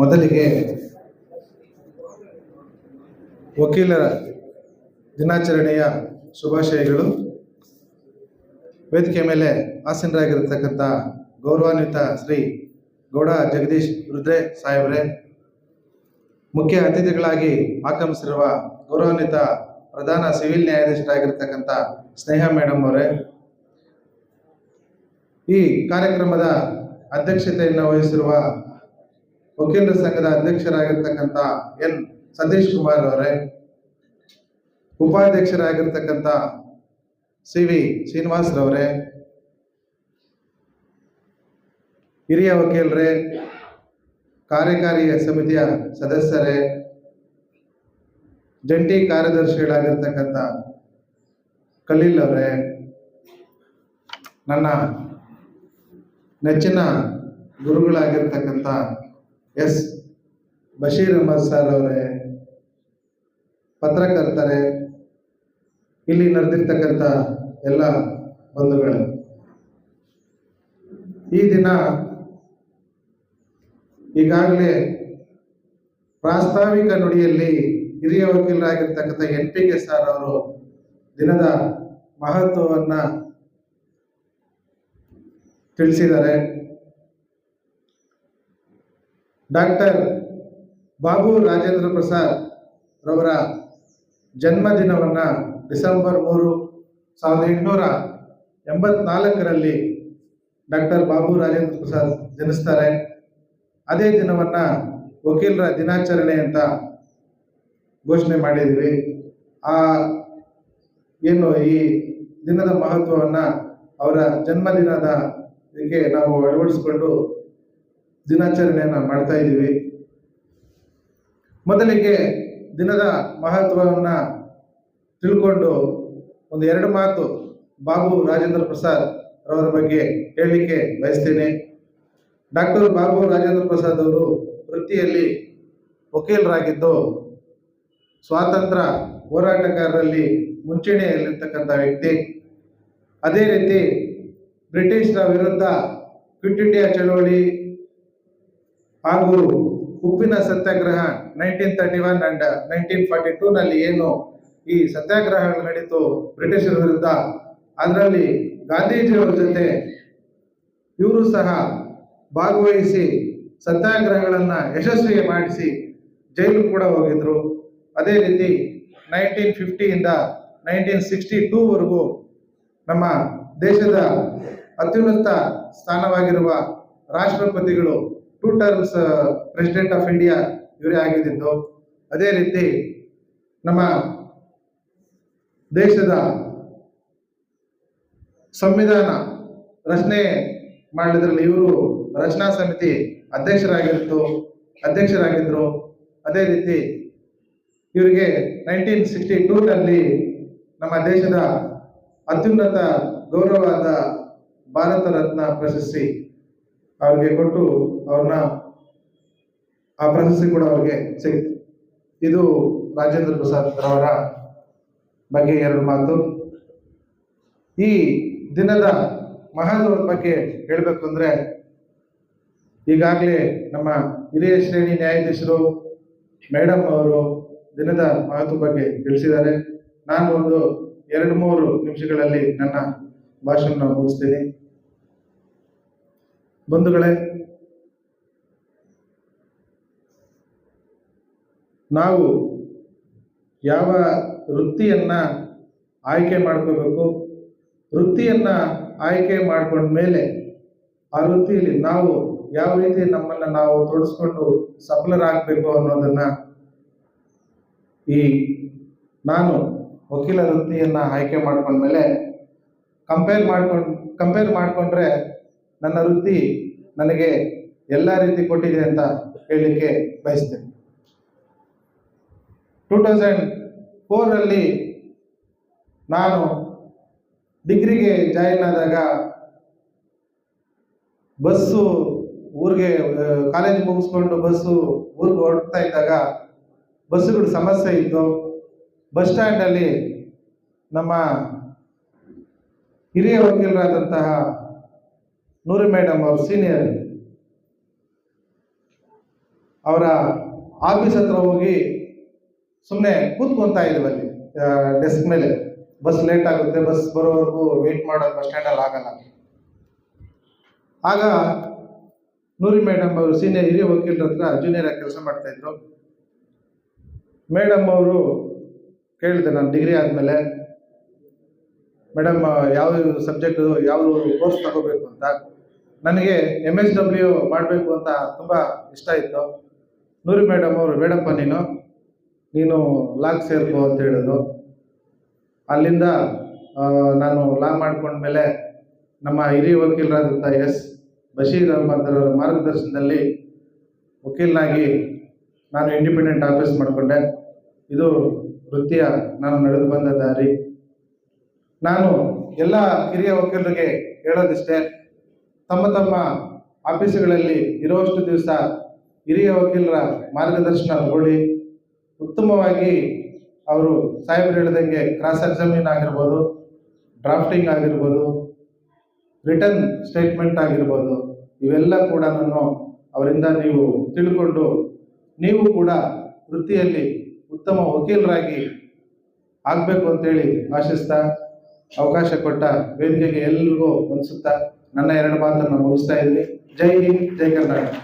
ಮೊದಲಿಗೆ ವಕೀಲರ ದಿನಾಚರಣೆಯ ಶುಭಾಶಯಗಳು. ವೇದಿಕೆ ಮೇಲೆ ಆಸೀನರಾಗಿರತಕ್ಕಂಥ ಗೌರವಾನ್ವಿತ ಶ್ರೀ ಗೌಡ ಜಗದೀಶ್ ರುದ್ರೆ ಸಾಹೇಬ್ರೆ, ಮುಖ್ಯ ಅತಿಥಿಗಳಾಗಿ ಆಗಮಿಸಿರುವ ಗೌರವಾನ್ವಿತ ಪ್ರಧಾನ ಸಿವಿಲ್ ನ್ಯಾಯಾಧೀಶರಾಗಿರ್ತಕ್ಕಂಥ ಸ್ನೇಹ ಮೇಡಮ್ ಅವರೇ, ಈ ಕಾರ್ಯಕ್ರಮದ ಅಧ್ಯಕ್ಷತೆಯನ್ನು ವಹಿಸಿರುವ ವಕೀಲರ ಸಂಘದ ಅಧ್ಯಕ್ಷರಾಗಿರ್ತಕ್ಕಂಥ ಎನ್. ಸತೀಶ್ ಕುಮಾರ್ ಅವರೇ, ಉಪಾಧ್ಯಕ್ಷರಾಗಿರ್ತಕ್ಕಂಥ ಸಿ. ವಿ. ಶ್ರೀನಿವಾಸ್ರವರೇ ಹಿರಿಯ ವಕೀಲರೇ, ಕಾರ್ಯಕಾರಿ ಸಮಿತಿಯ ಸದಸ್ಯರೇ, ಜಂಟಿ ಕಾರ್ಯದರ್ಶಿಗಳಾಗಿರ್ತಕ್ಕಂಥ ಕಲೀಲ್ ಅವರೇ, ನನ್ನ ನೆಚ್ಚಿನ ಗುರುಗಳಾಗಿರ್ತಕ್ಕಂಥ ಎಸ್. ಬಶೀರ್ ಅಹಮದ್ ಸರ್ ಅವರೇ, ಪತ್ರಕರ್ತರೆ, ಇಲ್ಲಿ ನಡೆದಿರ್ತಕ್ಕಂಥ ಎಲ್ಲ ಬಂಧುಗಳು. ಈ ದಿನ ಈಗಾಗಲೇ ಪ್ರಾಸ್ತಾವಿಕ ನುಡಿಯಲ್ಲಿ ಹಿರಿಯ ವಕೀಲರಾಗಿರ್ತಕ್ಕಂಥ ಎನ್ ಪಿ ಕೆ ಸರ್ ಅವರು ದಿನದ ಮಹತ್ವವನ್ನ ತಿಳಿಸಿದ್ದಾರೆ. ಡಾಕ್ಟರ್ ಬಾಬು ರಾಜೇಂದ್ರ ಪ್ರಸಾದ್ ರವರ ಜನ್ಮದಿನವನ್ನು ಡಿಸೆಂಬರ್ ಮೂರು ಸಾವಿರದ ಎಂಟುನೂರ ಎಂಬತ್ನಾಲ್ಕರಲ್ಲಿ ಡಾಕ್ಟರ್ ಬಾಬು ರಾಜೇಂದ್ರ ಪ್ರಸಾದ್ ಜನಿಸ್ತಾರೆ. ಅದೇ ದಿನವನ್ನು ವಕೀಲರ ದಿನಾಚರಣೆ ಅಂತ ಘೋಷಣೆ ಮಾಡಿದ್ವಿ. ಆ, ಏನು ಈ ದಿನದ ಮಹತ್ವವನ್ನು ಅವರ ಜನ್ಮದಿನದ ಇದಕ್ಕೆ ನಾವು ಅಳವಡಿಸ್ಕೊಂಡು ದಿನಾಚರಣೆಯನ್ನು ಮಾಡ್ತಾ ಇದ್ದೀವಿ. ಮೊದಲಿಗೆ ದಿನದ ಮಹತ್ವವನ್ನು ತಿಳ್ಕೊಂಡು ಒಂದು ಎರಡು ಮಾತು ಬಾಬು ರಾಜೇಂದ್ರ ಪ್ರಸಾದ್ ರವರ ಬಗ್ಗೆ ಹೇಳಲಿಕ್ಕೆ ಬಯಸ್ತೇನೆ. ಡಾಕ್ಟರ್ ಬಾಬು ರಾಜೇಂದ್ರ ಪ್ರಸಾದ್ ಅವರು ವೃತ್ತಿಯಲ್ಲಿ ವಕೀಲರಾಗಿದ್ದು, ಸ್ವಾತಂತ್ರ್ಯ ಹೋರಾಟಗಾರರಲ್ಲಿ ಮುಂಚೂಣಿಯಲ್ಲಿರ್ತಕ್ಕಂಥ ವ್ಯಕ್ತಿ. ಅದೇ ರೀತಿ ಬ್ರಿಟಿಷರ ವಿರುದ್ಧ ಕ್ವಿಟ್ ಇಂಡಿಯಾ ಚಳವಳಿ. ಹಾಗೂ ಉಪ್ಪಿನ ಸತ್ಯಾಗ್ರಹ nineteen thirty one and nineteen forty ಟೂನಲ್ಲಿ ಏನು ಈ ಸತ್ಯಾಗ್ರಹಗಳು ನಡೀತು ಬ್ರಿಟಿಷರ ವಿರುದ್ಧ. ಅದರಲ್ಲಿ ಗಾಂಧೀಜಿಯವರ ಜೊತೆ ಇವರು ಸಹ ಭಾಗವಹಿಸಿ ಸತ್ಯಾಗ್ರಹಗಳನ್ನು ಯಶಸ್ವಿ ಮಾಡಿಸಿ ಜೈಲು ಕೂಡ ಹೋಗಿದ್ರು. ಅದೇ ರೀತಿ ನೈನ್ಟೀನ್ ಫಿಫ್ಟಿಯಿಂದ ನೈನ್ಟೀನ್ ಸಿಕ್ಸ್ಟಿ ಟೂವರೆಗೂ ನಮ್ಮ ದೇಶದ ಅತ್ಯುನ್ನತ ಸ್ಥಾನವಾಗಿರುವ ರಾಷ್ಟ್ರಪತಿಗಳು two terms president of India ಇವರೇ ಆಗಿದ್ದು ಅದೇ ರೀತಿ ನಮ್ಮ ದೇಶದ ಸಂವಿಧಾನ ರಚನೆ ಮಾಡಿದ್ರಲ್ಲಿ ಇವರು ರಚನಾ ಸಮಿತಿ ಅಧ್ಯಕ್ಷರಾಗಿತ್ತು ಅಧ್ಯಕ್ಷರಾಗಿದ್ದರು ಅದೇ ರೀತಿ ಇವರಿಗೆ ನೈನ್ಟೀನ್ ಸಿಕ್ಸ್ಟಿ ಟೂನಲ್ಲಿ ನಮ್ಮ ದೇಶದ ಅತ್ಯುನ್ನತ ಗೌರವವಾದ ಭಾರತ ರತ್ನ ಪ್ರಶಸ್ತಿ ಅವ್ರಿಗೆ ಕೊಟ್ಟು ಅವ್ರನ್ನ ಆ ಪ್ರಶಸ್ತಿ ಕೂಡ ಅವ್ರಿಗೆ ಸಿಗುತ್ತೆ. ಇದು ರಾಜೇಂದ್ರ ಪ್ರಸಾದ್ ರವರ ಬಗ್ಗೆ ಎರಡು ಮಾತು. ಈ ದಿನದ ಮಹತ್ವದ ಬಗ್ಗೆ ಹೇಳಬೇಕು ಅಂದ್ರೆ ಈಗಾಗಲೇ ನಮ್ಮ ಹಿರಿಯ ಶ್ರೇಣಿ ನ್ಯಾಯಾಧೀಶರು ಮೇಡಮ್ ಅವರು ದಿನದ ಮಹತ್ವ ಬಗ್ಗೆ ತಿಳಿಸಿದ್ದಾರೆ. ನಾನು ಒಂದು ಎರಡು ಮೂರು ನಿಮಿಷಗಳಲ್ಲಿ ನನ್ನ ಭಾಷಣ ಮುಗಿಸ್ತೀನಿ. ಬಂಧುಗಳೇ, ನಾವು ಯಾವ ವೃತ್ತಿಯನ್ನು ಆಯ್ಕೆ ಮಾಡ್ಕೋಬೇಕು? ವೃತ್ತಿಯನ್ನು ಆಯ್ಕೆ ಮಾಡ್ಕೊಂಡ ಮೇಲೆ ಆ ವೃತ್ತಿಯಲ್ಲಿ ನಾವು ಯಾವ ರೀತಿ ನಮ್ಮನ್ನ ನಾವು ತೊಡಸ್ಕೊಂಡು ಸಫಲರಾಗಬೇಕು ಅನ್ನೋದನ್ನ ಈ ನಾನು ವಕೀಲ ವೃತ್ತಿಯನ್ನು ಆಯ್ಕೆ ಮಾಡ್ಕೊಂಡ್ಮೇಲೆ ಕಂಪೇರ್ ಮಾಡ್ಕೊಂಡು ಕಂಪೇರ್ ಮಾಡಿಕೊಂಡ್ರೆ ನನ್ನ ವೃತ್ತಿ ನನಗೆ ಎಲ್ಲ ರೀತಿ ಕೊಟ್ಟಿದೆ ಅಂತ ಹೇಳಲಿಕ್ಕೆ ಬಯಸ್ತೇನೆ. ಟೂ ತೌಸಂಡ್ ಫೋರಲ್ಲಿ ನಾನು ಡಿಗ್ರಿಗೆ ಜಾಯಿನ್ ಆದಾಗ ಬಸ್ಸು ಊರಿಗೆ ಕಾಲೇಜ್ ಮುಗಿಸ್ಕೊಂಡು ಬಸ್ಸು ಊರಿಗೆ ಹೊರಡ್ತಾ ಇದ್ದಾಗ ಬಸ್ಸುಗಳ ಸಮಸ್ಯೆ ಇತ್ತು. ಬಸ್ ಸ್ಟ್ಯಾಂಡಲ್ಲಿ ನಮ್ಮ ಹಿರಿಯ ವಕೀಲರಾದಂತಹ ನೂರು ಮೇಡಮ್ ಅವರು ಸೀನಿಯರ್ ಅವರ ಆಫೀಸ್ ಹತ್ರ ಹೋಗಿ ಸುಮ್ಮನೆ ಕೂತ್ಕೊಂತಾ ಇದ್ವಿ ಅಲ್ಲಿ ಡೆಸ್ಕ್ ಮೇಲೆ. ಬಸ್ ಲೇಟ್ ಆಗುತ್ತೆ, ಬಸ್ ಬರೋವರೆಗೂ ವೇಟ್ ಮಾಡೋದು ಬಸ್ ಸ್ಟ್ಯಾಂಡಲ್ಲಿ ಆಗಲ್ಲ. ಆಗ ನೂರಿ ಮೇಡಮ್ ಅವರು ಸೀನಿಯರ್ ಹಿರಿಯ ವಕೀಲರ ಹತ್ರ ಜೂನಿಯರ್ ಆಗಿ ಕೆಲಸ ಮಾಡ್ತಾ ಇದ್ರು. ಮೇಡಮ್ ಅವರು ಕೇಳಿದೆ ನಾನು ಡಿಗ್ರಿ ಆದಮೇಲೆ ಮೇಡಮ್ ಯಾವ ಸಬ್ಜೆಕ್ಟ್ ಯಾವ ಕೋರ್ಸ್ ತಗೋಬೇಕು ಅಂತ. ನನಗೆ ಎಂ ಎಸ್ ಡಬ್ಲ್ಯೂ ಮಾಡಬೇಕು ಅಂತ ತುಂಬ ಇಷ್ಟ ಇತ್ತು. ನೂರಿ ಮೇಡಮ್ ಅವರು ಬೇಡಪ್ಪ ನೀನು ನೀನು ಲಾಗ್ ಸೇರ್ಕೋ ಅಂತ ಹೇಳಿದ್ರು ಅಲ್ಲಿಂದ ನಾನು ಲಾ ಮಾಡ್ಕೊಂಡ್ಮೇಲೆ ನಮ್ಮ ಹಿರಿಯ ವಕೀಲರಾದಂಥ ಎಸ್. ಬಶೀರ್ ಅವರ ಮಾರ್ಗದರ್ಶನದಲ್ಲಿ ವಕೀಲನಾಗಿ ನಾನು ಇಂಡಿಪೆಂಡೆಂಟ್ ಆಫೀಸ್ ಮಾಡಿಕೊಂಡೆ. ಇದು ವೃತ್ತಿಯ ನಾನು ನಡೆದು ಬಂದ ದಾರಿ. ನಾನು ಎಲ್ಲ ಹಿರಿಯ ವಕೀಲರಿಗೆ ಹೇಳೋದಿಷ್ಟೇ, ತಮ್ಮ ತಮ್ಮ ಆಫೀಸುಗಳಲ್ಲಿ ಇರುವಷ್ಟು ದಿವಸ ಹಿರಿಯ ವಕೀಲರ ಮಾರ್ಗದರ್ಶನ ತಗೊಳ್ಳಿ ಉತ್ತಮವಾಗಿ ಅವರು ಸಾಹೇಬರು ಹೇಳಿದಂಗೆ ಕ್ರಾಸ್ ಎಕ್ಸಾಮಿನ್ ಆಗಿರ್ಬೋದು ಡ್ರಾಫ್ಟಿಂಗ್ ಆಗಿರ್ಬೋದು ರಿಟರ್ನ್ ಸ್ಟೇಟ್ಮೆಂಟ್ ಆಗಿರ್ಬೋದು, ಇವೆಲ್ಲ ಕೂಡ ನಾನು ಅವರಿಂದ ನೀವು ತಿಳ್ಕೊಂಡು ನೀವು ಕೂಡ ವೃತ್ತಿಯಲ್ಲಿ ಉತ್ತಮ ವಕೀಲರಾಗಿ ಆಗಬೇಕು ಅಂತೇಳಿ ಆಶಿಸ್ತಾ ಅವಕಾಶ ಕೊಟ್ಟ ವೇದಿಕೆಗೆ ಎಲ್ರಿಗೂ ವಂದಿಸುತ್ತಾ ನನ್ನ ಎರಡು ಮಾತನ್ನು ಮುಗಿಸ್ತಾ ಇದ್ವಿ ಜೈ ಹಿಂದ್ ಜೈ ಕರ್ನಾಟಕ.